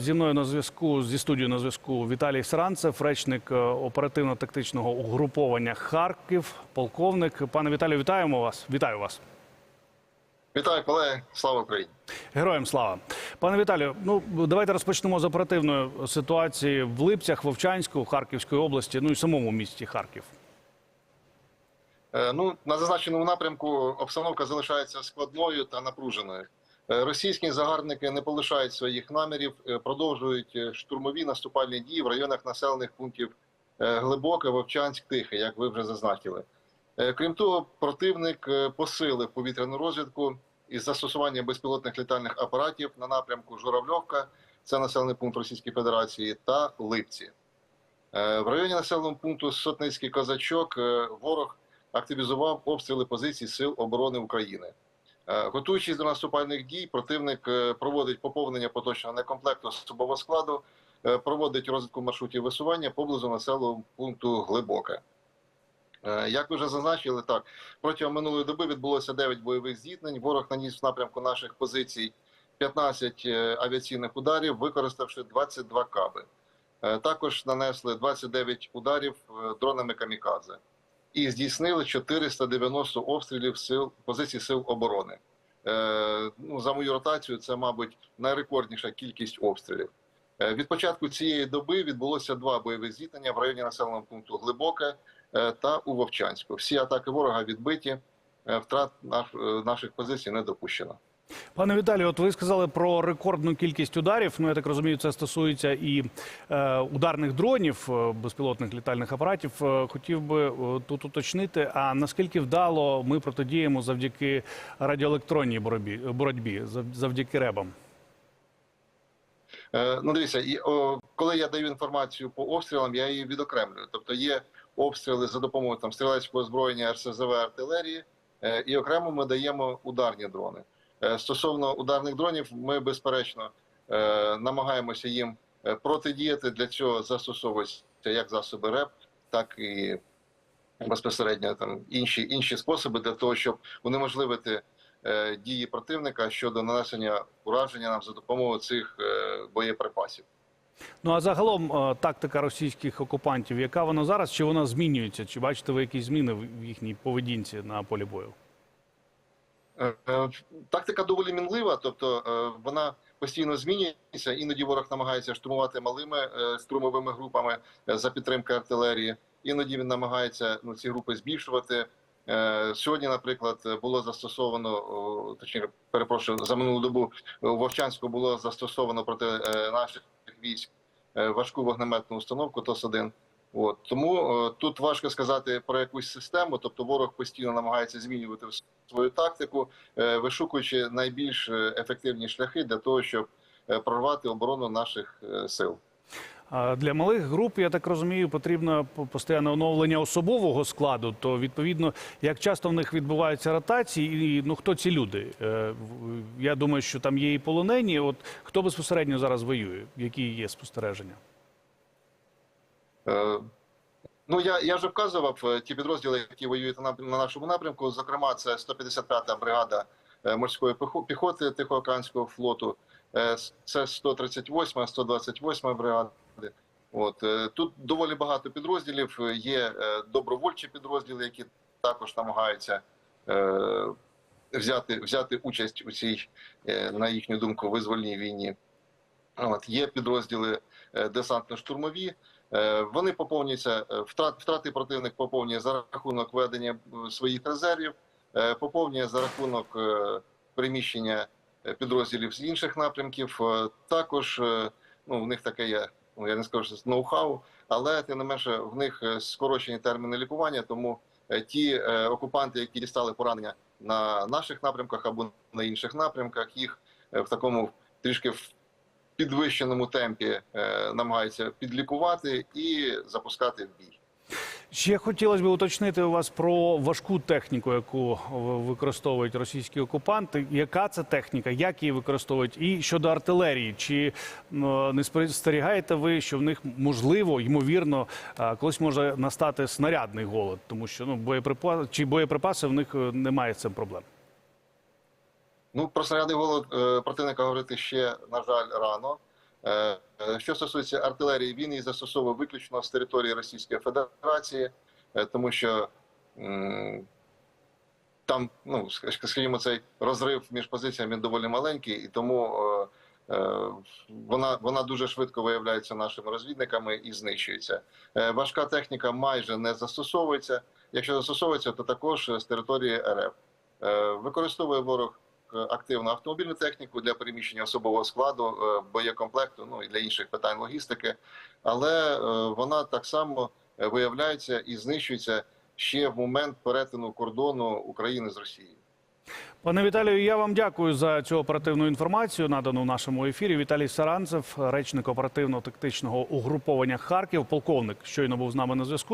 зі мною на зв'язку зі студією на зв'язку Віталій Сранцев, речник е, оперативно-тактичного угруповання Харків, полковник. Пане Віталію, вітаємо вас. Вітаю вас. Вітаю, колеги. Слава Україні. Героям слава, пане Віталію. Ну давайте розпочнемо з оперативної ситуації в Липцях, Вовчанську, Харківської області, ну і самому місті Харків. Е, Ну, на зазначеному напрямку обстановка залишається складною та напруженою. Е, Російські загарбники не полишають своїх намірів, е, продовжують е, штурмові наступальні дії в районах населених пунктів Глибоке, Вовчанськ, Тихе, як ви вже зазначили. Крім того, противник посилив повітряну розвідку із застосуванням безпілотних літальних апаратів на напрямку Журавльовка, це населений пункт Російської Федерації, та Липці. В районі населеного пункту Сотницький Козачок е, ворог активізував обстріли позицій Сил оборони України. Е, Готуючись до наступальних дій, противник е, проводить поповнення поточного некомплекту особового складу, е, проводить розвитку маршрутів висування поблизу населеного пункту Глибоке. Як ви вже зазначили, так протягом минулої доби відбулося 9 бойових зіткнень. Ворог наніс в напрямку наших позицій 15 е, авіаційних ударів, використавши 22 каби. Також нанесли 29 ударів дронами камікадзе і здійснили 490 обстрілів сил позицій сил оборони. Е, ну, за мою ротацію, це, мабуть, найрекордніша кількість обстрілів. Е, від початку цієї доби відбулося два бойові зіткнення в районі населеного пункту Глибоке е, та у Вовчанську. Всі атаки ворога відбиті, е, втрат наш, е, наших позицій не допущено. Пане Віталію, от ви сказали про рекордну кількість ударів. Ну я так розумію, це стосується і е, ударних дронів, е, безпілотних літальних апаратів. Е, хотів би е, тут уточнити, а наскільки вдало ми протидіємо завдяки радіоелектронній боротьбі, боротьбі завдяки ребам? Е, Ну, дивіться, і, о, коли я даю інформацію по обстрілам, я її відокремлюю. Тобто є обстріли за допомогою там стрілецького озброєння РСЗВ артилерії, е, і окремо ми даємо ударні дрони. Е, Стосовно ударних дронів, ми безперечно е, намагаємося їм е, протидіяти. Для цього застосовуються як засоби РЕП, так і безпосередньо там інші інші способи для того, щоб унеможливити дії противника щодо нанесення ураження нам за допомогою цих боєприпасів. Ну а загалом тактика російських окупантів, яка вона зараз? Чи вона змінюється? Чи бачите ви якісь зміни в їхній поведінці на полі бою? Е, е, Тактика доволі мінлива, тобто е, вона постійно змінюється. Іноді ворог намагається штурмувати малими струмовими групами за підтримки артилерії. Іноді він намагається ну, ці групи збільшувати. Сьогодні, наприклад, було застосовано, точніше, перепрошую, за минулу добу у Вовчанську було застосовано проти наших військ важку вогнеметну установку ТОС-1. От тому е, тут важко сказати про якусь систему, тобто ворог постійно намагається змінювати свою тактику, е, вишукуючи найбільш е, ефективні шляхи для того, щоб прорвати оборону наших сил. Для малих груп, я так розумію, потрібно постійне оновлення особового складу. То відповідно, як часто в них відбуваються ротації, і ну хто ці люди? Я думаю, що там є і полонені. От хто безпосередньо зараз воює? Які є спостереження? Е, Ну я, я вже вказував е, ті підрозділи, які воюють на, на нашому напрямку. Зокрема, це 155-та бригада е, морської піхоти Тихоокеанського флоту, це 138-ма, 128-ма бригади. От тут доволі багато підрозділів. Є добровольчі підрозділи, які також намагаються взяти, взяти участь у цій, на їхню думку, визвольній війні. От є підрозділи десантно-штурмові. Е, Вони поповнюються е, втрат, втрати противник поповнює за рахунок ведення е, своїх резервів, поповнює за рахунок приміщення підрозділів з інших напрямків. Також ну в них таке є. Ну я не скажу, що це ноу-хау, але тим не менше в них скорочені терміни лікування. Тому ті окупанти, які дістали поранення на наших напрямках або на інших напрямках, їх в такому трішки в підвищеному темпі е, намагаються підлікувати і запускати в бій. Ще хотілося б уточнити у вас про важку техніку, яку використовують російські окупанти. Яка це техніка, як її використовують? І щодо артилерії, чи ну, не спостерігаєте ви, що в них можливо, ймовірно, колись може настати снарядний голод, тому що ну боєприпаси чи боєприпаси в них е, немає цим проблем. Ну про снарядний голод е, противника говорити ще на жаль рано. Е, е, Що стосується артилерії, він її застосовує виключно з території Російської Федерації, тому що там, ну скажімо, цей розрив між позиціями доволі маленький, і тому вона, вона дуже швидко виявляється нашими розвідниками і знищується. Важка техніка майже не застосовується. Якщо застосовується, то також з території РФ. Використовує ворог е, активну автомобільну техніку для переміщення особового складу, е, боєкомплекту, ну і для інших питань логістики, але е, вона так само виявляється і знищується ще в момент перетину кордону України з Росією. Пане Віталію, я вам дякую за цю оперативну інформацію, надану в нашому ефірі. Віталій Саранцев, речник оперативно-тактичного угруповання Харків, полковник, щойно був з нами на зв'язку.